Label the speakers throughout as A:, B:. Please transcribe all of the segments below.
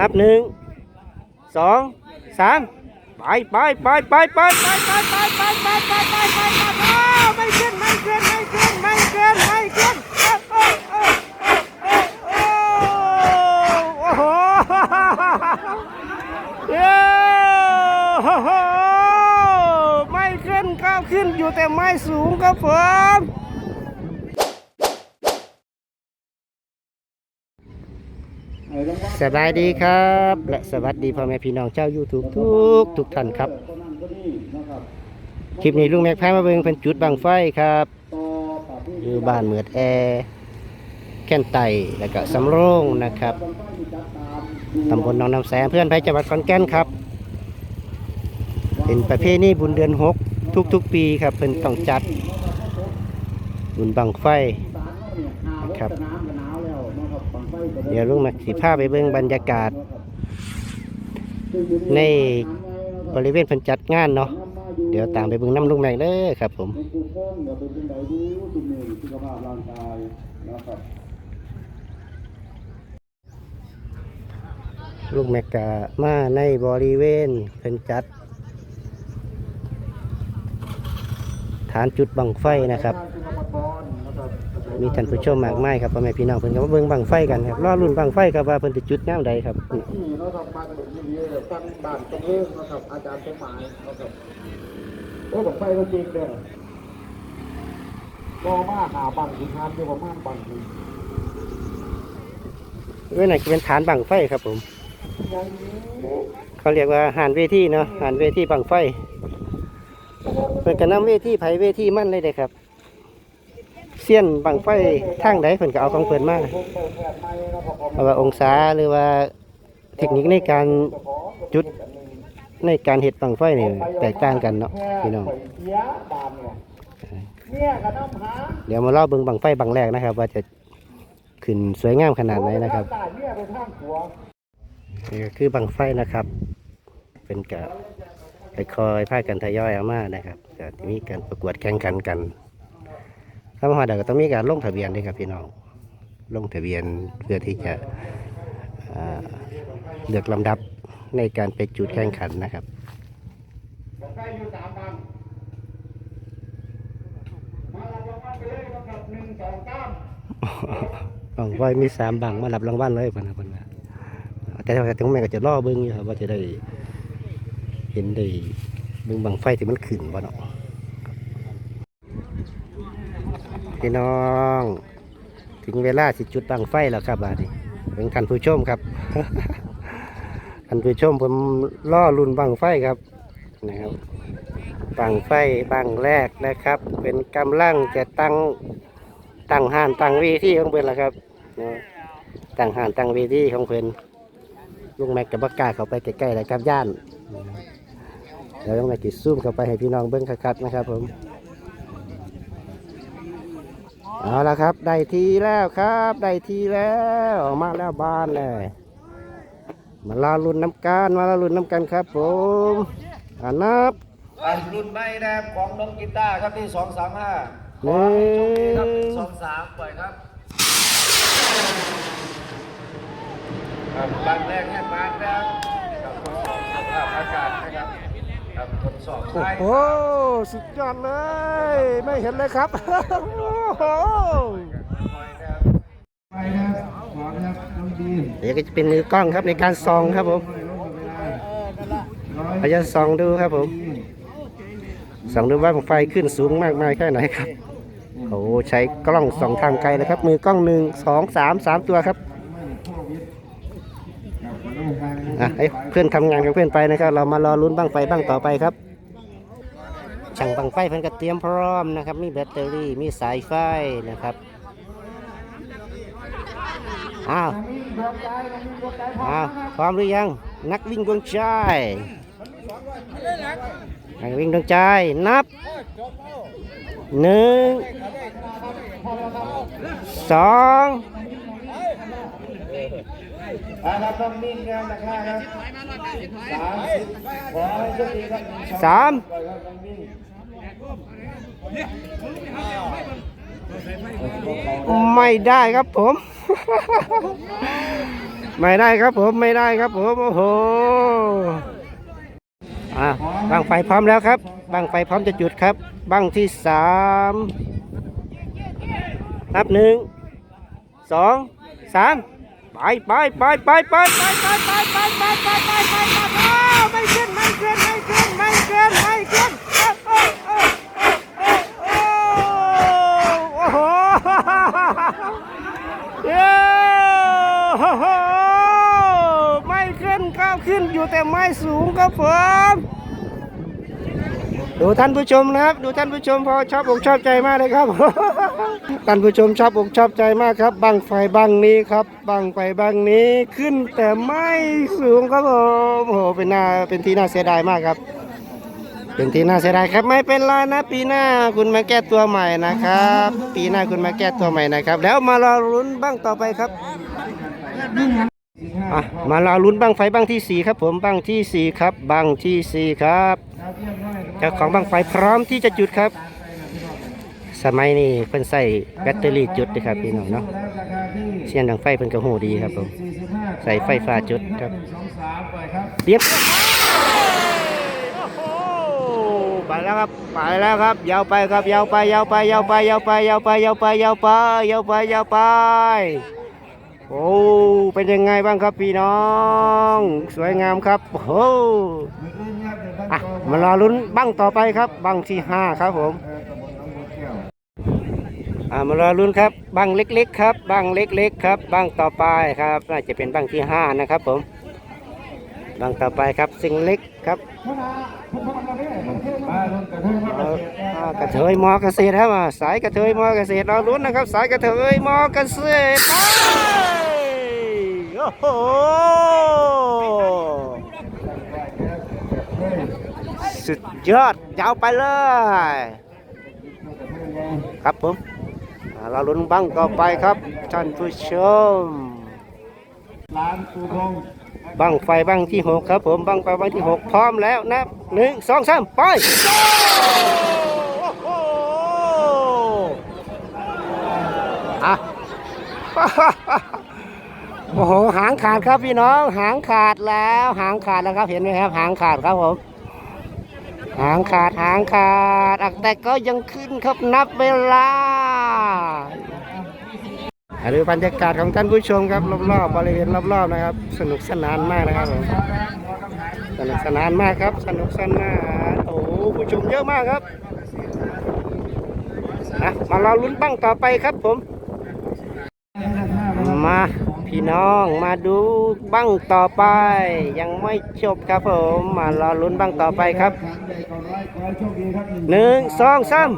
A: นับหนึ่งสองสามไปไปไปไปไปไปไปไปไปไปไปไปไปไปไม่ขึ้นไม่ขึ้นไม่ขึ้นไม่ขึ้นไม่ขึ้นโอ้โอ้โอ้โอ้โอ้โหเย้โอ้โหไม่ขึ้นก็ขึ้นอยู่แต่ไม่สูงครับผม สบายดีครับ และสวัสดีพ่อแม่พี่น้องเจ้า YouTube ทุกทุกท่านครับ คลิปนี้ลุงแม็กพามาเบิ่งเป็นจุดบังไฟครับ อยู่บ้านเหมือดแอร์แค่นไตแล้วก็สำโรงนะครับตำบลหนองน้ำแสงเพื่อนไผจังหวัดขอนแก่นครับ เป็นประเพณีบุญเดือนหกทุกๆปีครับเพิ่นต้องจัด บุญบังไฟนะครับ เดี๋ยวลุงแม็กสิพาไปเบิ่งบรรยากาศ ในบริเวณพิ่นจัดงานเนาะเดี๋ยวตามไปเบิ่งน้ำลุงแม็กเลยครับ ผมลูกแมกกามาในบริเวณเพิ่นจัด ฐานจุดบังไฟนะครับ มีท่านผู้ชมมากมายครับพ่อแม่พี่น้องเพิ่นก็มาเบิ่งบังไฟกันครับรอรุ่นบังไฟครับว่าเพิ่นจะจุดแนวใดครับ
B: นี่นะครับบ้านเด็กที่นี่ตั้งบ้านตรงเรื่องนะครับอาจารย์สมหมายนะครับโอ้บอกไปก็จริงเด้อก็มาหาบังคุณทานอยู่ประมาณบังหนึง
A: เว้นไหนจะเป็นฐานบังไฟครับผมเขาเรียกว่าหานเวทีเนาะหานเวทีบังไฟเพิ่นก็นำเวทีไผเวทีมั่นเลยเด้ครับ เสี้ยนบังไฟทางใดเพิ่นก็เอาของเพิ่นมา
B: มเปรับผมา
A: ว่าองศาหรือว่าเทคนิคในการจุดในการเห็ดบังไฟนี่แตกต่างกันเนาะพี่น้อง
B: เดี๋
A: ยวมาเล่าเบิ่งบังไฟบังแรกนะครับ ว่าจะขึ้นสวยงามขนาดไหนนะครับ
B: นี่
A: คือบังไฟนะครับ เป็นกะคอยๆพากันทยอยเอามานะครับจะมีการประกวดแข่งขันกัน ถ้ามาหอดก็ต้องมีการลงทะเบียนด้วยครับพี่น้องลงทะเบียนเพื่อที่จะอ่าเลือกลำดับในการไปจุดแข่งขันนะครับ
B: บอกได้อยู่สามบันมารับรางวัลไปเลยนะครับหนึ่งสองสาม
A: บังไฟมีสามบังมารับรางวัลเลยพะนะพะนะแต่ว่าถึงแม้ก็จะล่อเบิ้งอยู่ครับว่าจะได้เห็นได้เบิ้งบังไฟที่มันขึ้นบ่เนาะ พี่น้อง ถึงเวลาสิจุดบังไฟแล้วครับบาดนี้เป็นท่านผู้ชมครับท่านผู้ชมผมล่อรุนบังไฟครับนะครับบังไฟบังแรกนะครับ เป็นกำลังจะตั้งตั้งห่านตั้งวีที่ของเพิ่อนละครับตั้งห่านตั้งวีที่ของเพิ่อนลุงแม็กกับบักกาเข้าไปใกล้ๆเลยครับย่านเดี๋ยวลุงแม็กจิซูมเข้าไปให้พี่น้องเบิ้งคักๆนะครับผม เอาละครับ ได้ทีแล้วครับ ได้ทีแล้วออกมาแล้วบ้านเลยมาลาลุนน้ำกันมาลาลุนน้ำกันครับผมอ่านับ
C: อะรุ่นใหม่นะครับของน้องกีตาร์ครับที่สองสามห้า
A: หนึ่ง
C: ครับสองสามปล่อยครับครับบันแรกเนี่ยมาแล้วครับทดสอบสภาพอากาศนะครับครับทดสอบ
A: โอ้
C: ใช่
A: โหสุดยอดเลย ไม่เห็นเลยครับ โอ้โห
B: ไปนะครับขวานะครับน้องดีม
A: เดี๋ยวก็จะเป็นมือกล้องครับในการส่องครับผมเราจะส่องดูครับผมส่องดูว่าไฟขึ้นสูงมากมายแค่ไหนครับโอ้โหใช้กล้องส่องทางไกลเลยครับ มือกล้องหนึ่งสองสามสามตัวครับอะให้เพื่อนทำงานกับเพื่อนไปนะครับ เรามารอลุ้นบ้างไฟบ้างต่อไปครับ ช่างบังไฟเพิ่นก็เตรียมพร้อมนะครับ มีแบตเตอรี่มีสายไฟนะครับอ้าวอ้าวพร้อมหรือยัง นักวิ่งดวงใจนักวิ่งดวงใจนับหนึ่งสอง
B: ครับต้องนิ่งนะครับนะครับสาม
A: ไม่ได้ครับผม ไม่ได้ครับผมไม่ได้ครับผมโอ้โหอะบังไฟพร้อมแล้วครับบังไฟพร้อมจะจุดครับ บังที่สามนับหนึ่งสองสามไปไปไปไปไปไปไปไปไปไปไปไปไปไปไม่ขึ้นไม่ขึ้นไม่ขึ้นไม่ขึ้นไม่ขึ้นโอ้โห เย้ไม่ขึ้นก้าวขึ้นอยู่แต่ไม่สูงครับผมดูท่านผู้ชมนะครับ ดูท่านผู้ชมพอชอบอกชอบใจมากเลยครับ ท่านผู้ชมชอบอกชอบใจมากครับบังไฟบังนี้ครับบังไฟบังนี้ขึ้นแต่ไม่สูงครับผมโอ้โหเป็นน่าเป็นที่น่าเสียดายมากครับ เป็นที่น่าเสียดายครับไม่เป็นไรนะ ปีหน้าคุณมาแก้ตัวใหม่นะครับ ปีหน้าคุณมาแก้ตัวใหม่นะครับ แล้วมารอลุ้นบ้างต่อไปครับอะมารอลุ้นบ้างไฟบ้างที่สี่ครับ ผมบ้างที่สี่ครับบ้างที่สี่ครับเจ้าของบ้างไฟพร้อมที่จะจุดครับ สมัยนี้เพิ่นใส่แบตเตอรี่จุดนะครับพี่น้องเนาะเสียงดังไฟเพิ่นก็โหดีครับผมใส่ไฟฟ้าจุดครับเรียบ ไปแล้วครับไปแล้วครับยาวไปครับยาวไปยาวไปยาวไปยาวไปยาวไปยาวไปยาวไปยาวไปยาวไปโอ้เป็นยังไงบ้างครับพี่น้อง สวยงามครับโอ้อะมารอลุ้นบั้งต่อไปครับบั้งที่ห้าครับผมอ่ามารอลุ้นครับบังเล็กๆ ครับบังเล็ก ๆ ครับบังต่อไปครับน่าจะเป็นบังที่ห้านะครับผม บังต่อไปครับสิ่งเล็กครับกระเทยมอเกษตรครับอ่าสายกระเทยมอเกษตรรอลุ้นนะครับ สายกระเทยมอเกษตรไปโอ้โหสุดยอดยาวไปเลย ครับผมเราลุ้นบังต่อไปครับท่านผู้ชม
B: ร้านปูพง
A: บังไฟบังที่หกครับผมบังไฟบังที่หกพร้อมแล้วนับหนึ่งสองสามไปโอ้โหอะโอ้โหหางขาดครับพี่น้องหางขาดแล้วหางขาดแล้วครับเห็นไหมครับหางขาดครับผมหางขาดหางขาดแต่ก็ยังขึ้นครับนับเวลา อะดูบรรยากาศของท่านผู้ชมครับรอบๆบริเวณรอบๆนะครับ สนุกสนานมากนะครับผมสนุกสนานมากครับ สนุกสนานโอ้ผู้ชมเยอะมากครับนะมารอลุ้นบ้างต่อไปครับผม มาพี่น้องมาดูบ้างต่อไป ยังไม่จบครับผม มารอลุ้นบ้างต่อไปครับ
B: หนึ่
A: งสองสาม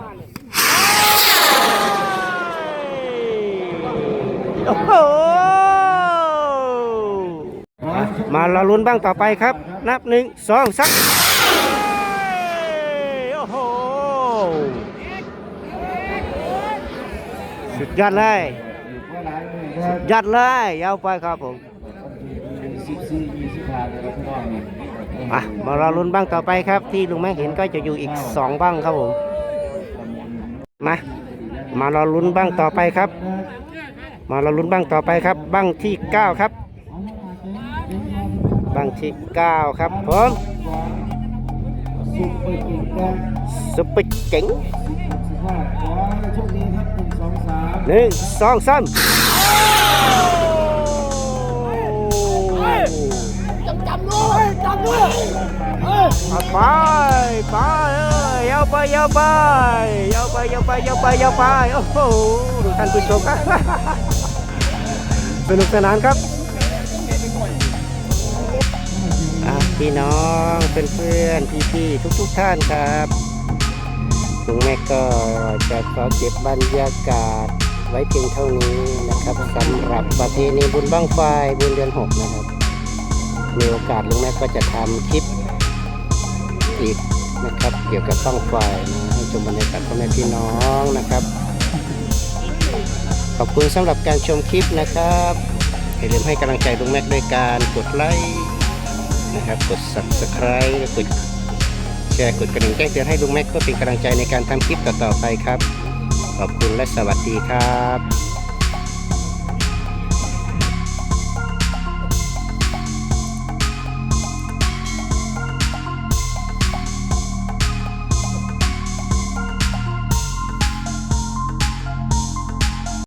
A: โอ้โหมารอลุ้นบ้างต่อไปครับ นับหนึ่งสองสามโอ้โหสุดยอดเลย
B: หยั
A: ดยอดเลยยาวไปครับผม
B: สิบสี่ยี่สิบห้าเลยครับพี่น้องเนี่ย
A: อะมารอลุ้นบ้างต่อไปครับ ที่ลุงแม่เห็นก็จะอยู่อีกสองบ้างครับผมมามารอลุ้นบ้างต่อไปครับ มาเรอลุ้นบ้างต่อไปครับบ้างที่เก้าครับบ้างที่เก้าครับผม
B: สุขไปกินกัน
A: ซุปเปอร์เจ๋ง
B: หนึ่งสองสาม
A: หนึ่งสองสาม
D: จำด้วยจำด้วย
A: ไปไปเยยาวไปยาวไปยาวไปยาวไปยาวไปยาวไปโอ้โหดูท่านผู้ชมครับ สนุกสนานครับพี่น้องเพื่อนๆพี่ๆทุกๆท่านครับลุงแม่ก็จะขอเก็บบรรยากาศไว้เพียงเท่านี้นะครับสำหรับประเพณีบุญบ้างไฟบุญเดือนหกนะครับมีโอกาสลุงแม่ก็จะทำคลิปอีกนะครับ เกี่ยวกับบ้างไฟนะให้ชมบรรยากาศพ่อแม่พี่น้องนะครับ อบคุณสำหรับการชมคลิปนะครับอย่าลืมให้กำลังใจลุงแม็กด้วยการกดไลค์นะครับ กด subscribe กดแชร์กดกระดิ่งแจ้งเตือนให้ลุงแม็กเพื่อเป็นกำลังใจในการทำคลิปต่อๆไปครับ ขอบคุณและสวัสดีครับ